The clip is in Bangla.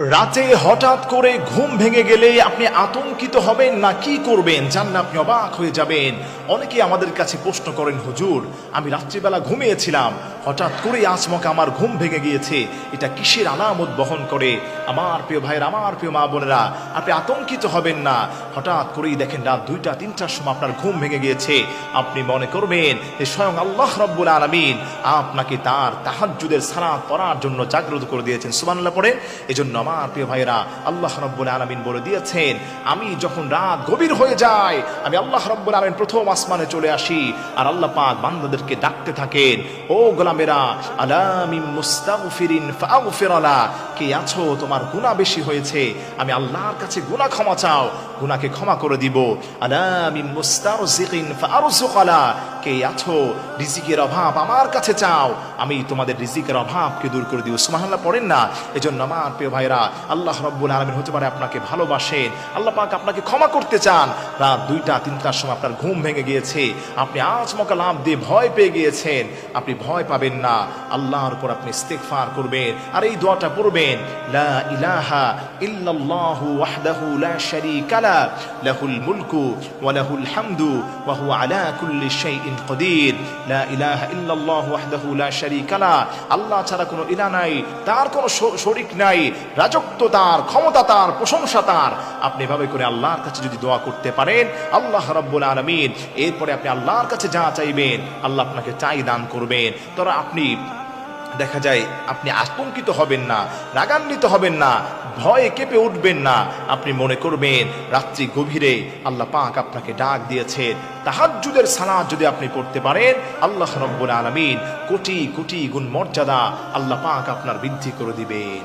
রাতে হঠাৎ করে ঘুম ভেঙে গেলে আপনি আতঙ্কিত হবেন না, কি করবেন? জানলে আপনি অবাক হয়ে যাবেন। অনেকে আমাদের কাছে প্রশ্ন করেন, হুজুর, আমি রাত্রিবেলা ঘুমিয়েছিলাম। হঠাৎ করে আচমকা আমার ঘুম ভেঙে গিয়েছে। এটা কিসের আলামত বহন করে? আমার প্রিয় ভাইয়ের, আমার প্রিয় মা বোনেরা, আপনি আতঙ্কিত হবেন না। হঠাৎ করেই দেখেন রাত দুইটা, তিনটার সময় আপনার ঘুম ভেঙে গিয়েছে। আপনি মনে করবেন যে স্বয়ং আল্লাহ রব্বুল আলমিন আপনাকে তার তাহাজ্জুদের সালাত পড়ার জন্য জাগ্রত করে দিয়েছেন। সুবহানাল্লাহ পড়ে। এজন্য আমার প্রিয় ভাইয়েরা, আল্লাহ রব্বুল আলমিন বলে দিয়েছেন, আমি যখন রাত গভীর হয়ে যায়, আমি আল্লাহ রব্বুল আলমিন প্রথম আসমানে চলে আসি। আর আল্লাহ পাক বান্দাদেরকে ডাকতে থাকেন, ও গোলামেরা আলামিম মুস্তাগফিরিন ফাগফিরালা কে আছো? তোমার গুনাহ বেশি হয়েছে। আমি আল্লাহর কাছে গুনাহ ক্ষমা চাও, গুনাহকে ক্ষমা করে দিব। আলামিম মুস্তারজিকিন ফারজুকালা কে আছো? রিজিকের অভাব আমার কাছে চাও আমি তোমাদের রিজিকের অভাবকে দূর করে দিব সুবহানাল্লাহ, পড়েন না? এজন্য আমার প্রিয় ভাইরা আল্লাহ রব্বুল আলামিন হতে পারে আপনাকে ভালোবাসেন। আল্লাহ পাক আপনাকে ক্ষমা করতে চান। রাত দুইটা, তিনটার সময় আপনার ঘুম ভেঙে গিয়েছে। আপনি আজমকা লাভ দিয়ে ভয় পেয়ে গিয়েছেন। আপনি ভয় পাবেন না। আল্লাহর উপর আপনি ইস্তেগফার করবেন। আর এই দোয়াটা পড়বেন, লা ইলাহা ইল্লাল্লাহু ওয়াহদাহু লা শারীকা লা, লাহুল মুলকু ওয়া লাহুল হামদু ওয়া হুয়া আলা কুল্লি শাইইন কদির লা ইলাহা ইল্লাল্লাহু ওয়াহদাহু লা শারীকা লা আল্লাহ ছাড়া কোনো ইলা নাই, তার কোনো শরিক নাই, রাজত্ব তার, ক্ষমতা তার, প্রশংসা তার। আপনি এভাবে করে আল্লাহর কাছে যদি দোয়া করতে পারেন, আল্লাহ রব্বুল আলমিন, এরপরে আপনি আল্লাহর কাছে যা চাইবেন, আল্লাহ আপনাকে চাই দান করবেন। তারা আপনি দেখা যায় আপনি আতঙ্কিত হবেন না, রাগান্বিত হবেন না, ভয়ে কেঁপে উঠবেন না। আপনি মনে করবেন, রাত্রি গভীরে আল্লাহ পাক আপনাকে ডাক দিয়েছেন তাহাজুদের সালাদ যদি আপনি পড়তে পারেন, আল্লাহ রব্বুল আলমিন কোটি কোটি গুণ মর্যাদা আল্লাহ পাক আপনার বৃদ্ধি করে দিবেন।